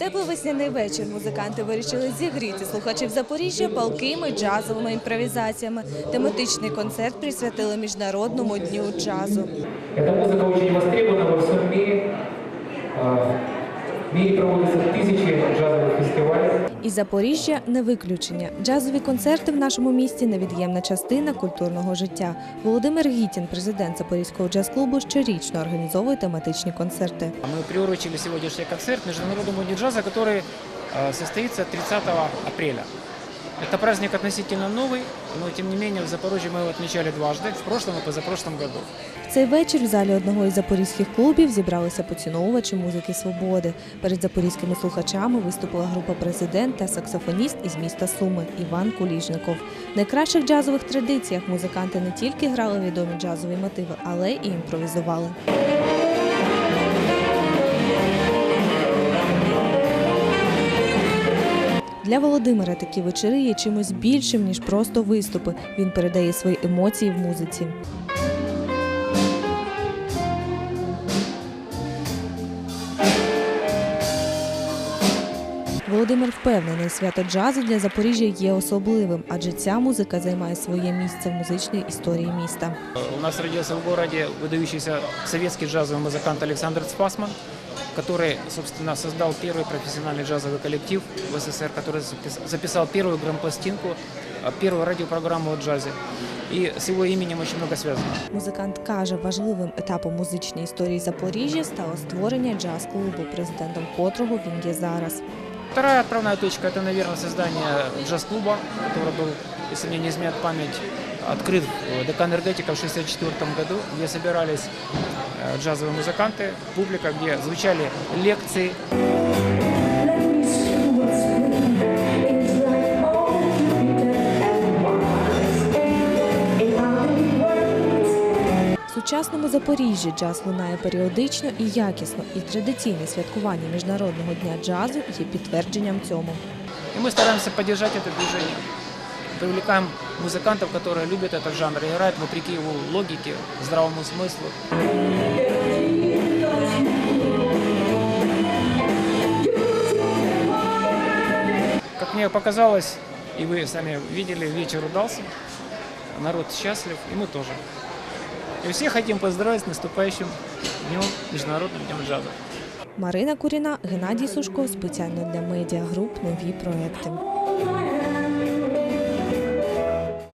теплий весняний вечір музиканти вирішили зігріти слухачів Запоріжжя палкими джазовими імпровізаціями. Тематичний концерт присвятили міжнародному дню джазу. І Запоріжжя не виключення. Джазові концерти в нашому місті невід'ємна частина культурного життя. Володимир Гітін, президент Запорізького джаз-клубу, щорічно організовує тематичні концерти. Мы приурочили сегодняшний концерт Международному дню джаза, который э, состоится 30 апреля. Это праздник относительно новый, но тем не менее в Запорожье мы его отмечали дважды, в прошлом и позапрошлом году. В цей вечір в залі одного із запорізьких клубів зібралися поціновувачі музики свободи. Перед запорізькими слухачами виступила група президент та саксофоніст із міста Суми Іван Куліжников. В найкращих джазових традиціях музиканти не тільки грали відомі джазові мотиви, але і імпровізували. Для Володимира такі вечори є чимось більшим ніж просто виступи. Він передає свої емоції в музиці. Володимир впевнений, свято джазу для Запоріжжя є особливим, адже ця музика займає своє місце в музичній історії міста. Э, У нас родился в городе выдающийся советский джазовый музыкант Александр Цпасман, который, собственно, создал первый профессиональный джазовый коллектив в СССР, который запис- записал первую грампластинку, э, первую радиопрограмму о джазе. И с его именем очень много связано. Музикант каже, важливим етапом музичної історії Запоріжжя стало створення джаз-клубу, президентом котрого він є зараз. Вторая отправная точка – это, наверное, создание джаз-клуба, который был, если мне не изменяет память, открыт в ДК «Энергетика» в 1964 году, где собирались э, джазовые музыканты, публика, где звучали лекции, сучасному Запоріжжі джаз лунає періодично і якісно, і традиційне святкування Міжнародного дня джазу є підтвердженням цьому. и мы стараемся поддержать это движение. Привлекаем музыкантов, которые любят этот жанр, и играют вопреки его логике, здравому смыслу. Как мне показалось, и вы сами видели, вечер удался, народ счастлив, и мы тоже. И всі хотим поздравить с наступающим днем, Международным днем джаза. Марина Куріна, Геннадій Сушко спеціально для медіагруп нові проекти.